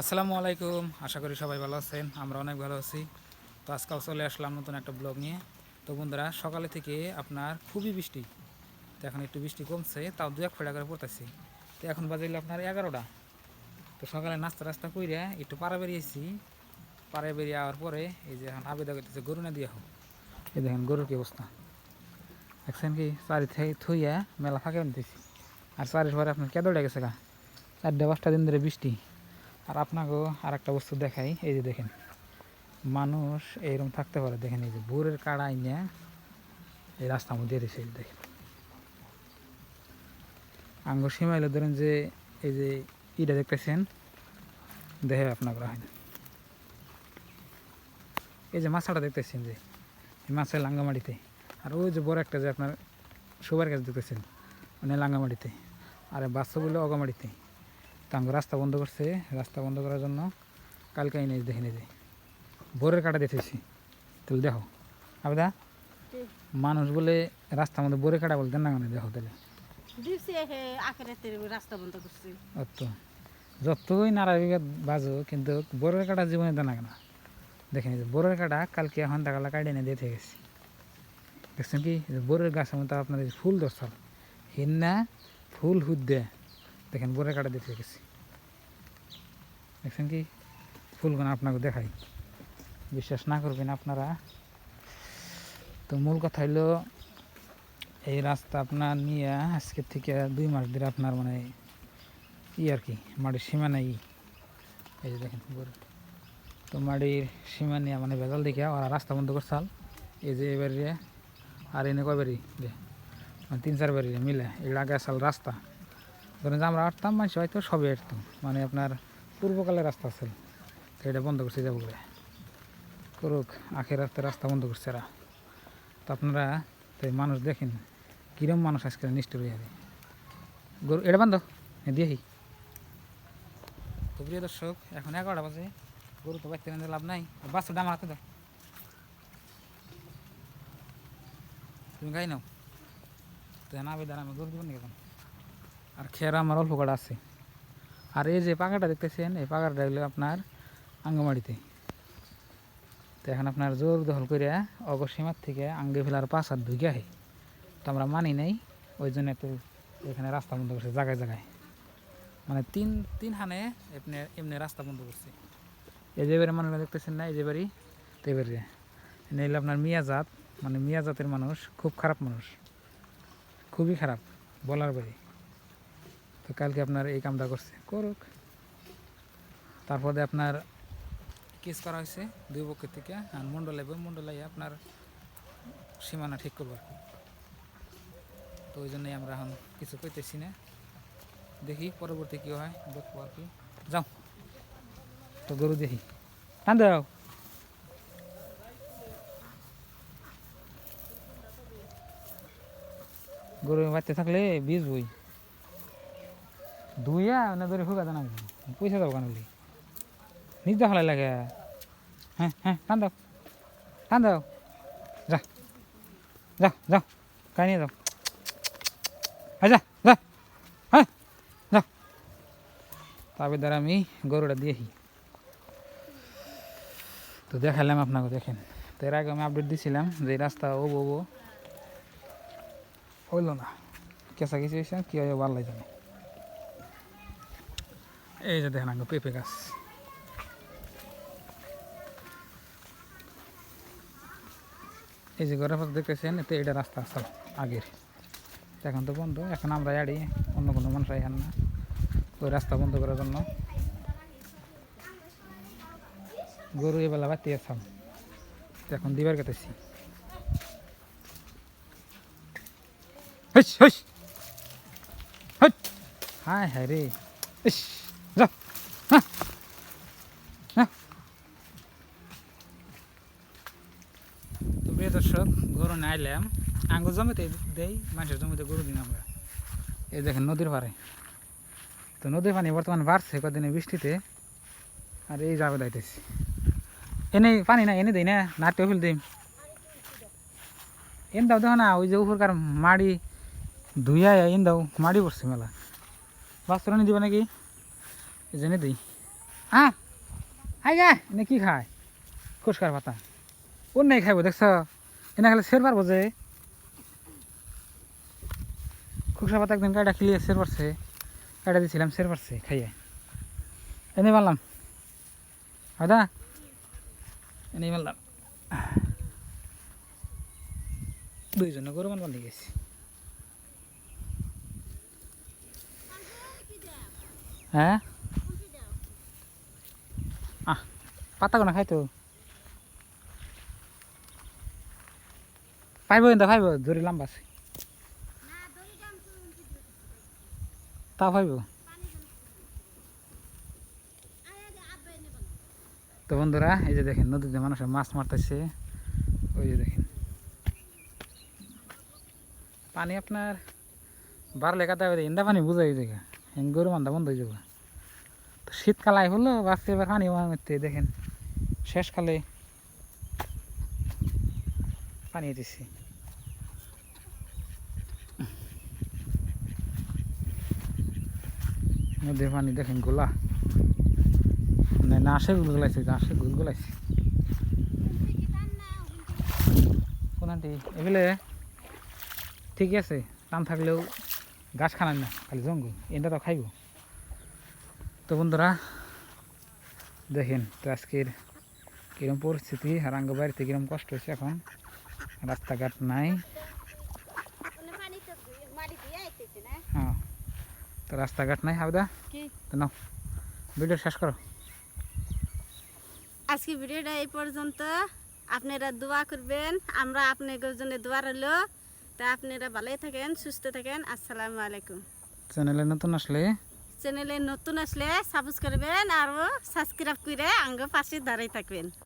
আসসালামু আলাইকুম। আশা করি সবাই ভালো আছেন। আমরা অনেক ভালো আছি। তো আজকাল চলে আসলাম নতুন একটা ব্লগ নিয়ে। তো বন্ধুরা, সকালে থেকে আপনার খুবই বৃষ্টি। তো এখন একটু বৃষ্টি কমছে, তাও দু এক ফেটা করে পড়তেছি। তো এখন বাজাইলে আপনার এগারোটা। তো সকালে নাস্তা রাস্তা কইরে একটু পাড়া বেরিয়েছি। পাড়া বেরিয়ে যাওয়ার পরে এই যে এখন আবেদা করতেছে, গরু না দিয়ে হোক। এই দেখেন গরুর কি অবস্থা। দেখছেন কি? চারি থইয়া মেলা ফাঁকে নিতেছি আর চারির পরে আপনার কেদোড়ে গেছে গা। চারটে পাঁচটা দিন ধরে বৃষ্টি। আর আপনাকেও আর একটা বস্তু দেখাই, এই যে দেখেন, মানুষ এইরকম থাকতে পারে। দেখেন এই যে বোরের কাড়া আইনে এই রাস্তার মধ্যে দিয়েছে দেখেন। আঙ্গ সীমাইলে ধরেন যে এই যে ইটা দেখতেছেন দেখে আপনার হয় এই যে মাছাটা দেখতেছেন যে মাছের লাঙ্গামাটিতে আর ওই যে বড় একটা যে আপনার সুবার কাছে দেখতেছেন মানে লাঙ্গামাটিতে আর বাচ্চাগুলো অগামাটিতে। তো আমাকে রাস্তা বন্ধ করছে রাস্তা বন্ধ করার জন্য কালকে এনে দেখে নিয়ে ভোরের কাটা দেখেছি তাহলে দেখো আবেদা মানুষ বলে রাস্তার মধ্যে বোরে কাটা বলতেন না কেন দেখো তাহলে? যতই নারায় বাজো কিন্তু বোরের কাটা জীবনে দেনা কেন। দেখে নিয়েছে বোরের কাটা কালকে এখন তাকালা কাটে এনে দিয়ে গেছি। দেখছেন কি? বোরের গাছের মধ্যে আপনার ফুল ধরছাল হিন্না ফুল হুদ্দে দেখেন বোরের কাটা দিয়ে গেছি। দেখছেন কি? ফুলগুলো আপনাকে দেখাই। বিশ্বাস না করবেন আপনারা। তো মূল কথা হইল, এই রাস্তা আপনার নিয়ে আজকের থেকে দুই মাস ধরে আপনার মানে ই আর কি, মাটির সীমানা ই এই যে দেখেন বোর। তো মাটির সীমা নিয়ে মানে ভেজাল দেখে ওরা রাস্তা বন্ধ করছাল এই যে এবারে, আর এনে কয় বাড়ি? যে মানে তিন চার বাড়ি মিলে। এর আগে আসাল রাস্তা। ধরেন যে আমরা আটতাম মানুষ হয়তো সবই আটতাম মানে আপনার পূর্বকালে রাস্তা আছিল তো এটা বন্ধ করছে যাব বলে করুক, আখের রাস্তায় রাস্তা বন্ধ করছে এরা। তো আপনারা, তো মানুষ দেখেন, কিরম মানুষ আজকে নিষ্ঠুর হয়ে যাবে গরু, এটা বান্ধ। দিয়েহি। তো প্রিয় দর্শক, এখন এগারোটা বাজে। গরু তো বাচ্চা লাভ নাই। বাচ্চাটা আমার হাতে দাও। তুমি গাই নাও। তো না বেদার আমি গরু দেবেন কেন আর খেয়ার আমার অল্প আছে। আর এই যে পাকাটা দেখতেছেন, এই পাকাটা হলো আপনার আঙ্গমাড়িতে। তো এখন আপনার জোর দখল করে অগসীমার থেকে আঙ্গে ফেলার পাঁচ হাত ঢুকে আহে। তো আমরা মানি নাই, ওই জন্য একটু এখানে রাস্তা বন্ধ করছে, জায়গায় জায়গায়। মানে তিন তিন হানে এমনি এমনি রাস্তা বন্ধ করছে। এই যে বাড়ি মানুষ দেখতেছেন না, এই যে বাড়ি তো এবারে এনে হলো আপনার মিয়া জাত মানে মিয়া জাতের মানুষ, খুব খারাপ মানুষ। খুবই খারাপ, বলার বাড়ি তো কালকে আপনার এই কামটা করছে। করুক। তারপরে আপনার কেস করা হয়েছে দুই পক্ষের থেকে। আর মন্ডল মন্ডলাই আপনার সীমানা ঠিক করব আর কি। তো ওই জন্যই আমরা এখন কিছু কইতেছি না। দেখি পরবর্তী কী হয়, দেখব আর কি। যাও। তো গরু দেখি। টান দাও। গরু বাচ্চা থাকলে বীজ বই। দুইয়া না ধরে ফুকা জানা পয়সা দাও কেন বলি। নিজ দেখালাই লাগে। হ্যাঁ হ্যাঁ টান দাও টান দাও যা। যা যাও। কাই নিয়ে যাও যা যা। হ্যাঁ যা। তবে দ্বারা আমি গরুটা দিয়েছি তো দেখালাম আপনাকে দেখেন। তো এর আগে আমি আপডেট দিছিলাম যে রাস্তা ও বো হইল না। কেঁচা কিছু কি হয় ভালো লাগে এই যে দেখেন আগে পেঁপে গাছ। এই যে ঘরের পাশে দেখতেছেন, এতে এটা রাস্তা আসল আগের। এখন তো বন্ধ, এখন আমরা আড়ি, অন্য কোনো মানুষ আইহান না। ওই রাস্তা বন্ধ করার জন্য। গরু এবেলা বাতি আসাম এখন দিবার কেটেছি হায় হায় রে। ইস। দেই, মানুষের এই তো বৃষ্টিতে, আর এই যাবে দাইতেছি এনে পানি না, এনে দেই না নাটে ফেল দিই। এন দাও দেখো না, ওই যে উপরকার মাড়ি ধুইয়া এন দাও মাড়ি পড়ছে মেলা। বাস্তরণী দিবা নাকি এই জেনে দিই। আ আই গা এনে কি খায়? খুশকার পাতা। ওর নাই খাইব, দেখছ? এনে খালে সের পারব যে খুশকার পাতা একদিন কাটা খিলিয়ে সের পারছে কাটা দিয়েছিলাম সের পারছে খাইয়ে। এনে মারলাম হয়দা এনে মারলাম দুইজনে গরু মান বান্ধি গেছি হ্যাঁ আহ পাতা কোনা খাইতো পাইব কিন্তু, পাইব জরি লম্বা তা পাইব। তো বন্ধুরা, এই যে দেখেন, নদীতে মানুষের মাছ মারতেছে। ওই যে দেখেন। পানি আপনার বাড়লে কাদা ইন্দা পানি বুঝাই দেখা হেন গরু মান্দা বন্ধ হয়ে যাবে। শীতকাল হলো বাচ্চা এবার পানি মারতে দেখেন। শেষকালে পানি দিছি। নদীর পানি দেখেন গোলা। না না আসে গুল গোলাইছে আসে গুল গোলাইছে। কোন আন্টি এগুলো ঠিকই আছে, টান থাকলেও গাছ খানায় না, খালি জঙ্গল, এটা তো খাইব। তো বন্ধুরা দেখেন তো আজকের কিরম পরিস্থিতি আর আঙ্গ বাড়িতে কিরম কষ্ট হয়েছে এখন। রাস্তাঘাট নাই। হ্যাঁ তো রাস্তাঘাট নাই হাবদা? কি? তো নাও ভিডিও শেষ করো। আজকে ভিডিওটা এই পর্যন্ত। আপনারা দোয়া করবেন আমরা আপনাদের জন্য দোয়া রইল। তা আপনারা ভালোই থাকেন সুস্থ থাকেন। আসসালামু আলাইকুম। চ্যানেলে নতুন আসলে চ্যানেলে নতুন আসলে সাবস্ক্রাইব করবেন আর সাবস্ক্রাইব করে আঙ্গ পাশে দাঁড়াই থাকবেন।